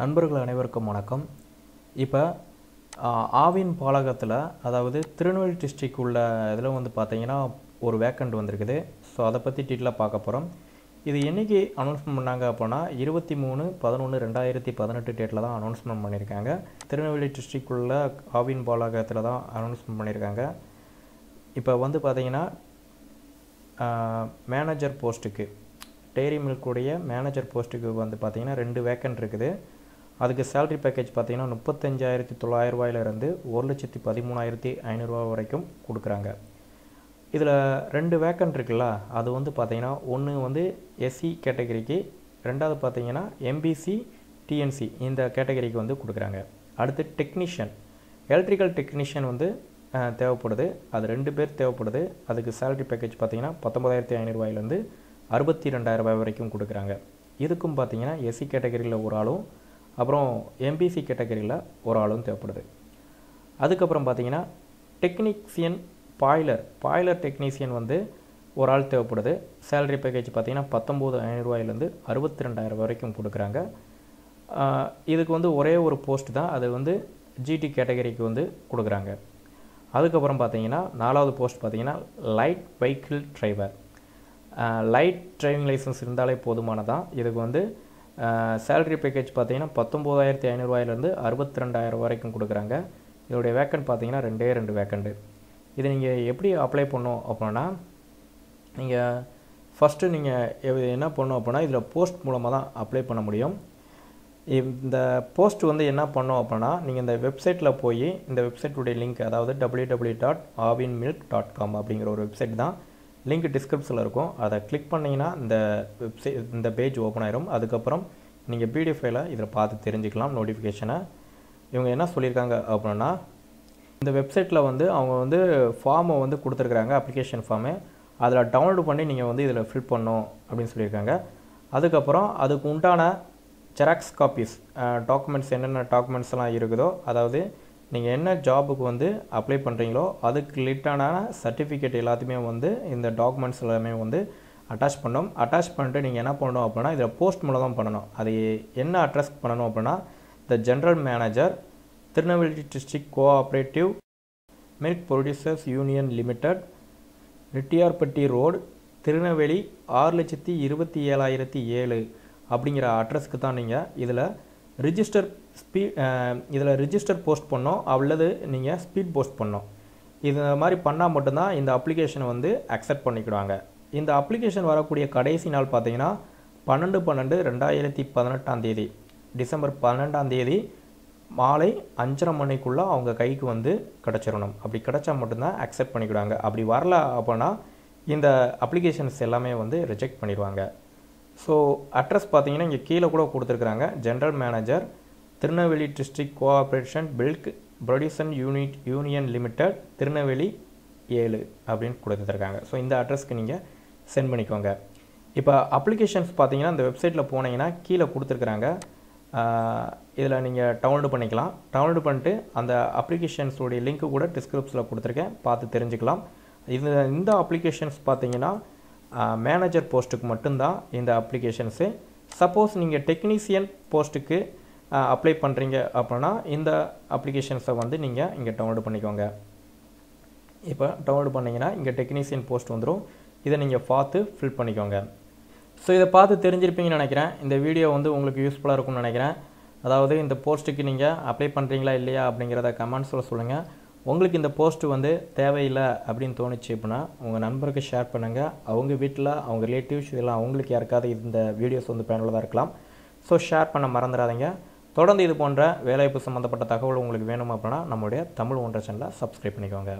நண்பர்கள் அனைவருக்கும் வணக்கம். இப்போ ஆவின் பாலகத்தில் அதாவது திருநெல்வேலி டிஸ்ட்ரிக் உள்ள இதில் வந்து பார்த்தீங்கன்னா ஒரு வேக்கண்ட் வந்திருக்குது. ஸோ அதை பற்றி டீட்டெயிலாக பார்க்க போகிறோம் இது என்னைக்கு அனௌன்ஸ்மெண்ட் பண்ணாங்க அப்படின்னா இருபத்தி மூணு பதினொன்று ரெண்டாயிரத்தி பதினெட்டு டேட்டில் தான் அனௌன்ஸ்மெண்ட் பண்ணியிருக்காங்க திருநெல்வேலி டிஸ்ட்ரிக் உள்ள ஆவின் பாலகத்தில் தான் அனௌன்ஸ்மெண்ட் பண்ணியிருக்காங்க இப்போ வந்து பார்த்தீங்கன்னா மேனேஜர் போஸ்ட்டுக்கு டெய்ரி மில்க்குடைய மேனேஜர் போஸ்ட்டுக்கு வந்து பார்த்திங்கன்னா ரெண்டு வேக்கண்ட் இருக்குது. அதுக்கு சேலரி பேக்கேஜ் பார்த்தீங்கன்னா முப்பத்தஞ்சாயிரத்தி தொள்ளாயிரம் ரூபாயிலிருந்து ஒரு லட்சத்தி பதிமூணாயிரத்தி ஐநூறுரூவா வரைக்கும் கொடுக்குறாங்க. இதில் ரெண்டு வேக்கன்ட் இருக்குல்ல அது வந்து பார்த்தீங்கன்னா ஒன்று வந்து எஸ்சி கேட்டகரிக்கு ரெண்டாவது பார்த்தீங்கன்னா எம்பிசி டிஎன்சி இந்த கேட்டகரிக்கு வந்து கொடுக்குறாங்க. அடுத்து டெக்னீஷியன் எலக்ட்ரிக்கல் டெக்னீஷியன் வந்து தேவைப்படுது. அது ரெண்டு பேர் தேவைப்படுது. அதுக்கு சேலரி பேக்கேஜ் பார்த்தீங்கன்னா பத்தொம்பதாயிரத்தி ஐநூறுரூவாயிலேருந்து அறுபத்தி ரெண்டாயிரம் ரூபாய் வரைக்கும் கொடுக்குறாங்க. இதுக்கும் பார்த்தீங்கன்னா எஸ்சி கேட்டகரியில் ஒரு ஆளும் அப்புறம் எம்பிசி கேட்டகரியில் ஒரு ஆளும் தேவைப்படுது. அதுக்கப்புறம் பார்த்தீங்கன்னா டெக்னீஷியன் பாய்லர் பாய்லர் டெக்னீஷியன் வந்து ஒரு ஆள் தேவைப்படுது. சேலரி பேக்கேஜ் பார்த்தீங்கன்னா பத்தொம்போது ஐநூறுரூவாயிலேருந்து அறுபத்தி ரெண்டாயிரம் வரைக்கும் கொடுக்குறாங்க. இதுக்கு வந்து ஒரே ஒரு போஸ்ட் தான். அது வந்து ஜிடி கேட்டகரிக்கு வந்து கொடுக்குறாங்க. அதுக்கப்புறம் பார்த்தீங்கன்னா நாலாவது போஸ்ட் பார்த்தீங்கன்னா light vehicle driver light driving licence இருந்தாலே போதுமானதான். இதுக்கு வந்து சேலரி பேக்கேஜ் பார்த்தீங்கன்னா பத்தொம்போதாயிரத்தி ஐநூறுரூவாயிலேருந்து அறுபத்தி ரெண்டாயிரம் வரைக்கும் கொடுக்குறாங்க. இதோடைய வேக்கண்ட் பார்த்தீங்கன்னா ரெண்டே ரெண்டு வேக்கண்ட்டு இது நீங்கள் எப்படி அப்ளை பண்ணோம் அப்படின்னா நீங்கள் ஃபஸ்ட்டு நீங்கள் என்ன பண்ணணும் அப்படின்னா இதில் போஸ்ட் மூலமாக தான் அப்ளை பண்ண முடியும். இந்த போஸ்ட் வந்து என்ன பண்ணோம் அப்படின்னா நீங்கள் இந்த வெப்சைட்டில் போய் இந்த வெப்சைட்டுடைய லிங்க் அதாவது W W dot Aavin milk dot com அப்படிங்கிற ஒரு வெப்சைட் தான் லிங்க் டிஸ்கிரிப்ஷனில் இருக்கும். அதை கிளிக் பண்ணிங்கன்னா இந்த வெப்சைட் இந்த பேஜ் ஓப்பன் ஆயிரும். அதுக்கப்புறம் நீங்கள் பிடிஎஃப் ஃபைலை இதில் பார்த்து தெரிஞ்சுக்கலாம் நோட்டிஃபிகேஷனை இவங்க என்ன சொல்லியிருக்காங்க அப்படின்னா இந்த வெப்சைட்டில் வந்து அவங்க வந்து ஃபார்மை வந்து கொடுத்துருக்குறாங்க அப்ளிகேஷன் ஃபார்மு அதில் டவுன்லோட் பண்ணி நீங்கள் வந்து இதில் ஃபில் பண்ணும் அப்படின்னு சொல்லியிருக்காங்க. அதுக்கப்புறம் அதுக்கு உண்டான ஜெராக்ஸ் காப்பீஸ் டாக்குமெண்ட்ஸ் என்னென்ன டாக்குமெண்ட்ஸ்லாம் இருக்குதோ அதாவது நீங்கள் என்ன ஜாபுக்கு வந்து அப்ளை பண்ணுறீங்களோ அதுக்கு ரிலேட்டான சர்டிஃபிகேட் எல்லாத்தையுமே வந்து இந்த டாக்குமெண்ட்ஸ் எல்லாமே வந்து அட்டாச் பண்ணணும். அட்டாச் பண்ணிட்டு நீங்கள் என்ன பண்ணணும் அப்படின்னா இதில் போஸ்ட் மூலம் தான் பண்ணணும். அது என்ன அட்ரஸ் பண்ணணும் அப்படின்னா the general manager Tirunelveli district cooperative milk producers union limited Rettiarpatti road Tirunelveli ஆறு லட்சத்தி இருபத்தி ஏழாயிரத்தி ஏழு அப்படிங்கிற அட்ரஸ்க்கு தான் நீங்கள் இதில் ரிஜிஸ்டர் ஸ்பீ இதில் ரிஜிஸ்டர் போஸ்ட் பண்ணோம் அல்லது நீங்கள் ஸ்பீட் போஸ்ட் பண்ணோம். இது மாதிரி பண்ணால் மட்டும்தான் இந்த அப்ளிகேஷனை வந்து அக்செப்ட் பண்ணிக்கிடுவாங்க. இந்த அப்ளிகேஷன் வரக்கூடிய கடைசி நாள் பார்த்தீங்கன்னா பன்னெண்டு பன்னெண்டு ரெண்டாயிரத்தி பதினெட்டாம் தேதி. டிசம்பர் பன்னெண்டாம் தேதி மாலை அஞ்சரை மணிக்குள்ளே அவங்க கைக்கு வந்து கிடச்சிடணும். அப்படி கிடச்சா மட்டும்தான் அக்செப்ட் பண்ணிக்கிடுவாங்க. அப்படி வரல அப்படின்னா இந்த அப்ளிகேஷன்ஸ் எல்லாமே வந்து ரிஜெக்ட் பண்ணிடுவாங்க. ஸோ அட்ரஸ் பார்த்தீங்கன்னா இங்கே கீழே கூட கொடுத்துருக்குறாங்க. General manager Tirunelveli district cooperation milk production unit union limited Tirunelveli ஏழு அப்படின்னு கொடுத்துருக்காங்க. ஸோ இந்த அட்ரஸ்க்கு நீங்கள் சென்ட் பண்ணிக்கோங்க. இப்போ அப்ளிகேஷன்ஸ் பார்த்தீங்கன்னா இந்த வெப்சைட்டில் போனீங்கன்னா கீழே கொடுத்துருக்குறாங்க. இதில் நீங்கள் டவுன்லோடு பண்ணிக்கலாம். டவுன்லோடு பண்ணிட்டு அந்த அப்ளிகேஷன்ஸோடைய லிங்க்கு கூட டிஸ்கிரிப்ஷனில் கொடுத்துருக்கேன். பார்த்து தெரிஞ்சுக்கலாம். இது இந்த அப்ளிகேஷன்ஸ் பார்த்தீங்கன்னா மேனேஜர் போஸ்ட்டுக்கு மட்டும்தான் இந்த அப்ளிகேஷன்ஸு சப்போஸ் நீங்கள் டெக்னீஷியன் போஸ்ட்டுக்கு அப்ளை பண்ணுறீங்க அப்படின்னா இந்த அப்ளிகேஷன்ஸை வந்து நீங்கள் இங்கே டவுன்லோட் பண்ணிக்கோங்க. இப்போ டவுன்லோட் பண்ணிங்கன்னா இங்கே டெக்னீஷியன் போஸ்ட் வந்துடும் இதை நீங்கள் பார்த்து ஃபில் பண்ணிக்கோங்க. ஸோ இதை பார்த்து தெரிஞ்சிருப்பீங்கன்னு நினைக்கிறேன். இந்த வீடியோ வந்து உங்களுக்கு யூஸ்ஃபுல்லாக இருக்கும்னு நினைக்கிறேன். அதாவது இந்த போஸ்ட்டுக்கு நீங்கள் அப்ளை பண்ணுறீங்களா இல்லையா அப்படிங்கிறத கமெண்ட்ஸில் சொல்லுங்கள் உங்களுக்கு இந்த போஸ்ட்டு வந்து தேவையில்லை அப்படின்னு தோணுச்சு அப்படின்னா உங்கள் நண்பருக்கு ஷேர் பண்ணுங்கள் அவங்க வீட்டில் அவங்க ரிலேட்டிவ்ஸ் இதெல்லாம் அவங்களுக்கு யாருக்காவது இந்த வீடியோஸ் வந்து பயனுள்ளதாக இருக்கலாம். ஸோ ஷேர் பண்ண மறந்துடாதீங்க. தொடர்ந்து இது போன்ற வேலைவாய்ப்பு சம்மந்தப்பட்ட தகவல் உங்களுக்கு வேணும் அப்படின்னா நம்மளுடைய தமிழ் ஒன்ற சேனலை சப்ஸ்கிரைப் பண்ணிக்கோங்க.